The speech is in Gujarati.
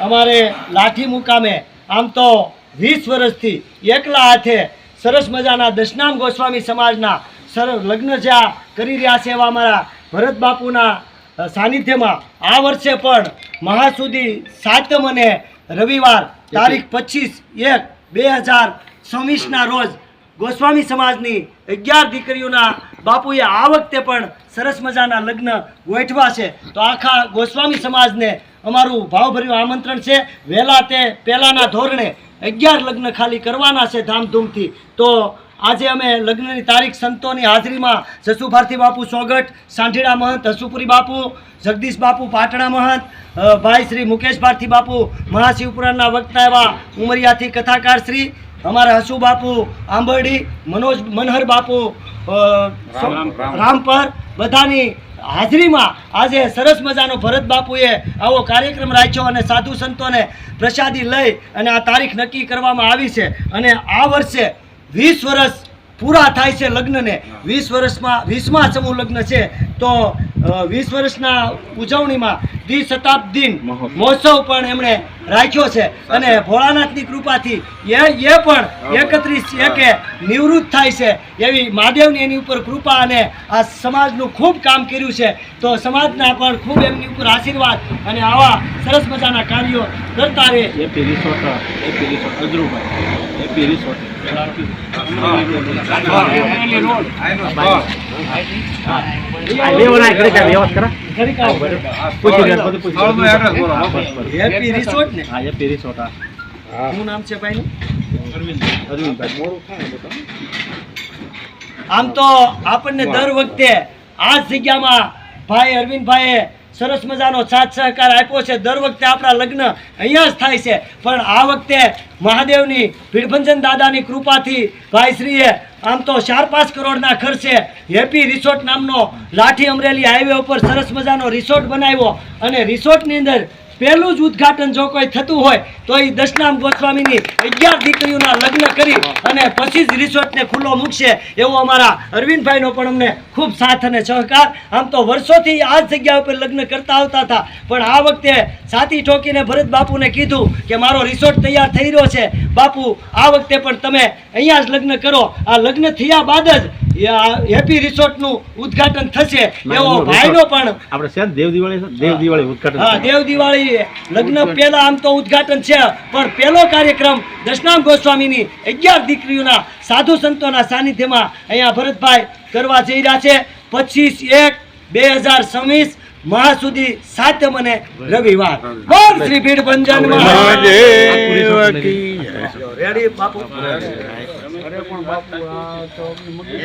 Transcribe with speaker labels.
Speaker 1: અમારે લાઠી મુકામે આમ તો વીસ વર્ષથી એકલા હાથે સરસ મજાના દશનામ ગોસ્વામી સમાજના સર લગ્ન જ્યાં કરી રહ્યા છે એવા અમારા ભરત બાપુના સાનિધ્યમાં. આ વર્ષે પણ મહા સુધી સાતમ અને રવિવાર તારીખ પચીસ એક બે હજાર છવ્વીસના રોજ ગોસ્વામી સમાજની અગિયાર દીકરીઓના બાપુએ આ વખતે પણ સરસ મજાના લગ્ન ગોઠવા છે. તો આખા ગોસ્વામી સમાજને અમારું ભાવભર્યું આમંત્રણ છે. વહેલા તે પહેલાંના ધોરણે અગિયાર લગ્ન ખાલી કરવાના છે ધામધૂમથી. તો આજે અમે લગ્નની તારીખ સંતોની હાજરીમાં જસુભારતી બાપુ સોગટ સાંઠીડા મહંત, હસુપુરી બાપુ, જગદીશ બાપુ, પાટણા મહંત ભાઈ શ્રી મુકેશ ભારતી બાપુ, મહાશિવપુરાણના વક્તા એવા ઉમરિયાથી કથાકાર શ્રી અમારા હસુ બાપુ આંબરડી મનોજ મનહર બાપુ રામપર બધાની હાજરીમાં આજે સરસ મજાનો ભરત બાપુએ આવો કાર્યક્રમ રાખ્યો અને સાધુ સંતોને પ્રસાદી લઈ અને આ તારીખ નક્કી કરવામાં આવી છે. અને આ વર્ષે વીસ વર્ષ પૂરા થાય છે લગ્નને. વીસ વર્ષમાં વીસમા સમૂહ લગ્ન છે. તો વીસ વર્ષના ઉજવણીમાં દ્વિશતાબ્દી મહોત્સવ પણ એમણે રાખ્યો છે. અને ભોળાનાથની કૃપાથી એ એ પણ એકત્રીસ એકે નિવૃત્ત થાય છે. એવી મહાદેવની એની ઉપર કૃપા અને આ સમાજનું ખૂબ કામ કર્યું છે. તો સમાજના પણ ખૂબ એમની ઉપર આશીર્વાદ અને આવા સરસ મજાના કાર્યો કરતા રહે.
Speaker 2: AP resort AP resort Ajrubhai AP resort. લેવના ઘરે કરા પૂછી લે બધું પૂછી
Speaker 1: હેપી રિસોર્ટ? ને?
Speaker 2: હા એપી રિસોર્ટ હા.
Speaker 1: શું નામ છે ભાઈનું?
Speaker 2: અરવિંદભાઈ. થાય ને બધું.
Speaker 1: આમ તો આપણને દર વખતે આ જગ્યામાં ભાઈ અરવિંદભાઈએ સરસ મજાનો સાથ સહકાર આપ્યો છે. દર વખતે આપણા લગ્ન અહીંયા જ થાય છે. પણ આ વખતે મહાદેવની ભીડભંજન દાદાની કૃપાથી ભાઈશ્રીએ આમ તો ચાર પાંચ કરોડના ખર્ચે હેપી રિસોર્ટ નામનો લાઠી અમરેલી હાઈવે ઉપર સરસ મજાનો રિસોર્ટ બનાવ્યો. અને રિસોર્ટની અંદર પહેલું જ ઉદ્ઘાટન જો કોઈ થતું હોય, તો એ દશનામ ગોસ્વામીની અગિયાર દીકરીઓના લગ્ન કરી અને પછી જ રિસોર્ટને ખુલ્લો મૂકશે એવો અમારા અરવિંદભાઈનો પણ અમને ખૂબ સાથ અને સહકાર. આમ તો વર્ષોથી આ જ જગ્યા ઉપર લગ્ન કરતા આવતા હતા. પણ આ વખતે સાથી ઠોકીને ભરત બાપુને કીધું કે મારો રિસોર્ટ તૈયાર થઈ રહ્યો છે. બાપુ, આ વખતે પણ તમે અહીંયા જ લગ્ન કરો. આ લગ્ન થયા બાદ જ હેપી રિસોર્ટનું ઉદ્ઘાટન થશે એવો ભાઈનો પણ
Speaker 2: આપણે છે દેવ દિવાળી? દેવ દિવાળી ઉદઘાટન
Speaker 1: હા દેવ દિવાળી લગ્ન પહેલા આમ તો ઉદ્ઘાટન છે પણ પહેલો કાર્યક્રમ દશનામ ગોસ્વામીની અગિયાર દીકરીઓના સાધુ સંતોના સાનિધ્યમાં અહીંયા ભરતભાઈ કરવા જઈ રહ્યા છે. પચીસ એક બે હજાર છવ્વીસ મહાસુદી સાતમ મને રવિવાર. બોલ શ્રી ભીડ ભંજન
Speaker 2: રેડી બાપુ?
Speaker 1: અરે પણ બાપુ